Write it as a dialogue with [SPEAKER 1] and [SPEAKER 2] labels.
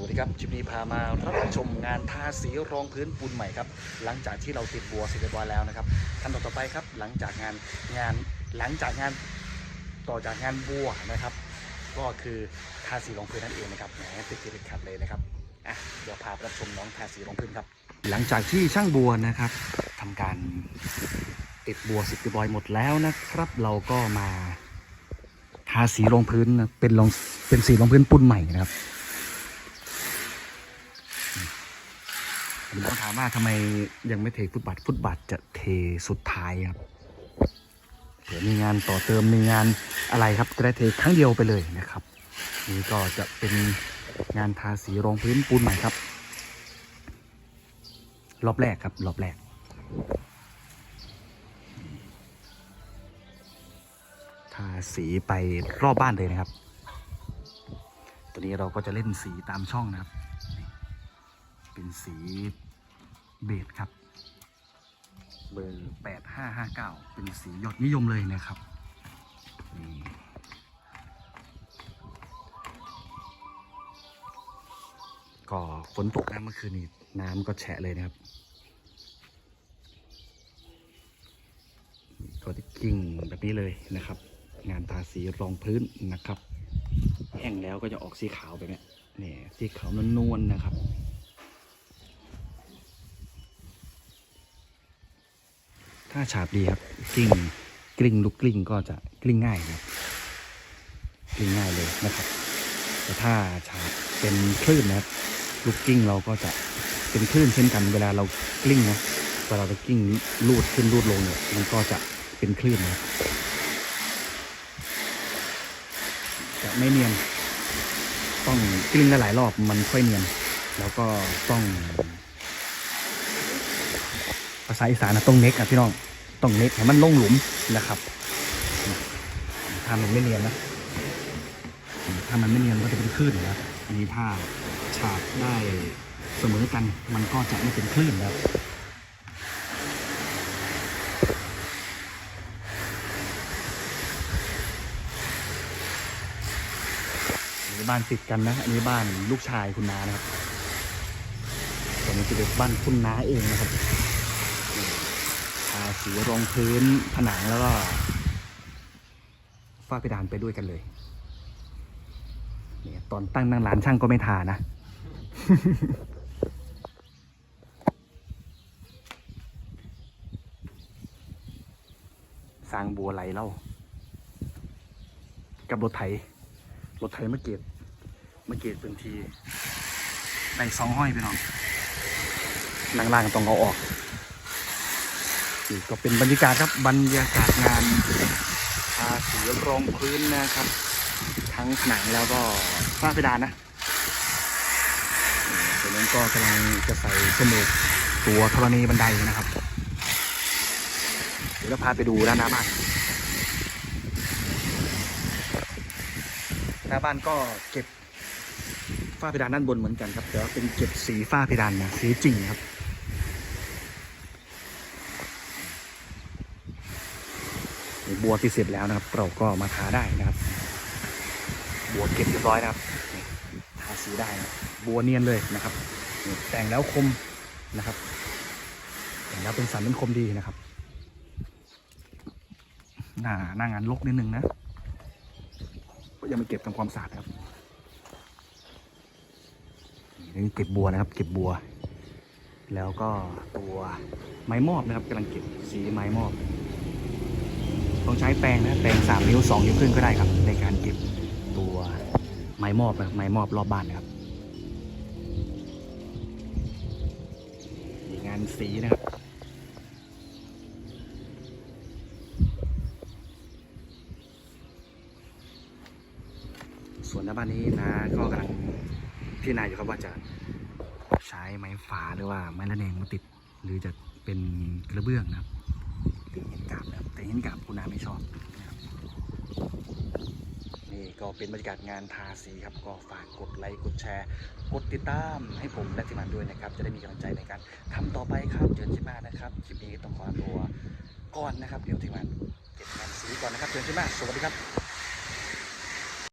[SPEAKER 1] วัสดีครับคลิปนี้พามารับชมงานทาสีรองพื้นปูนใหม่ครับ หลังจากที่เราติดบัวเสร็จเรียบร้อยแล้วนะครับขั้นตอนต่อไปครับ หลังจากงานงานหลังจากงานต่อจากงานบัวนะครับ ก็คือทาสีรองพื้นนั่นเองนะครับแหมติดติดขัดเลยนะครับอะเดี๋ยวพาไปรับชมน้องทาสีรองพื้นครับ หลังจากที่ช่างบัวนะครับทำการติดบัวเสร็จเรียบร้อยหมดแล้วนะครับ เราก็มาทาสีรองพื้นเป็นรองเป็นสีรองพื้นปูนใหม่นะครับ ผมต้องถามว่าทำไมยังไม่เทฟุตบาทฟุตบาทจะเทสุดท้ายครับเดี๋ยวมีงานต่อเติมมีงานอะไรครับจะได้เทครั้งเดียวไปเลยนะครับ นี่ก็จะเป็นงานทาสีรองพื้นปูนใหม่ครับ รอบแรกครับรอบแรกทาสีไปรอบบ้านเลยนะครับ ตัวนี้เราก็จะเล่นสีตามช่องนะครับ เป็นสีเบจครับ เบอร์แปดห้าห้าเก้าเป็นสียอดนิยมเลยนะครับนี่ก็ฝนตกนะเมื่อคืนนี้น้ำก็แฉะเลยนะครับ ก็จะกิ้งแบบนี้เลยนะครับ งานทาสีรองพื้นนะครับ แห้งแล้วก็จะออกสีขาวแบบเนี้ยนี่สีขาวนวลๆนะครับ ถ้าฉาบดีครับกลิ้งกลิ้งลูกกลิ้งก็จะกลิ้งง่ายนะกลิ้งง่ายเลยนะครับ แต่ถ้าฉาบเป็นคลื่นนะครับลูกกลิ้งเราก็จะเป็นคลื่นเช่นกัน เวลาเรากลิ้งนะเวลาเรากลิ้งลูดขึ้นลูดลงเนี่ยมันก็จะเป็นคลื่นนะจะไม่เนียน ต้องกลิ้งหลายรอบมันค่อยเนียน แล้วก็ต้อง ภาษาอีสานนะต้องเน็กอะพี่น้องต้องเน็กให้มันลงหลุมนะครับถ้ามันไม่เนียนนะถ้ามันไม่เนียนก็จะเป็นคลื่นนะอันนี้ถ้าฉาบได้เสมอกันมันก็จะไม่เป็นคลื่นแล้วอันนี้บ้านติดกันนะ อันนี้บ้านลูกชายคุณน้านะครับตอนนี้จะเป็นบ้านคุณน้าเองนะครับ ทาสีรองพื้นผนังแล้วก็ฝ้าเพดานไปด้วยกันเลยเนี่ยตอนตั้งนั่งร้านช่างก็ไม่ทานะ สร้างบัวไหลเล่า กับรถไถ รถไถเมื่อเกตเมื่อเกตพื้นทีในสองห้อยไปน้องนั่งล่างต้องเอาออก นี่ก็เป็นบรรยากาศครับบรรยากาศงานทาสีรองพื้นนะครับ ทั้งผนังแล้วก็ฝ้าเพดานนะตอนนั้นก็กำลังจะใส่จมูกตัวธรณีบันไดนะครับ เดี๋ยวเราพาไปดูด้านหน้าบ้านหน้าบ้านก็เก็บฝ้าเพดานด้านบนเหมือนกันครับแต่ว่าเป็นเก็บสีฝ้าเพดานนะสีจริงครับ บัวที่เสร็จแล้วนะครับ เราก็มาทาได้นะครับ บัวเก็บเรียบร้อยนะครับทาสีได้นะบัวเนียนเลยนะครับ แต่งแล้วคมนะครับ แต่งแล้วเป็นสันเป็นคมดีนะครับหน้าหน้างานลกนิดนึงนะก็ยังไม่เก็บทำความสะอาดครับนี่เก็บบัวนะครับ เก็บบัว แล้วก็ตัวไม้มอบนะครับกำลังเก็บสีไม้มอบ ต้องใช้แปรงนะแปรงสามนิ้วสองนิ้วครึ่งก็ได้ครับ ในการเก็บตัวไม้มอบนะครับไม้มอบรอบบ้านนะครับงานสีนะครับส่วนหน้าบ้านนี้นะก็กำลังพี่นายอยู่ครับว่าจะใช้ไม้ฝาหรือว่าไม้ระแนงมาติด หรือจะเป็นกระเบื้องนะครับหรือหินกาบนะครับ แต่หินกาบคุณนาไม่ชอบนะครับนี่ก็เป็นบรรยากาศงานทาสีครับ ก็ฝากกดไลค์กดแชร์ กดติดตามให้ผมและทีมงานด้วยนะครับ จะได้มีกำลังใจในการทำต่อไปครับเจอกันชิมานะครับคลิปนี้ต้องขอตัวก่อนนะครับ เดี๋ยวทีมงานเก็บงานสีก่อนนะครับเจอกันชิมาสวัสดีครับ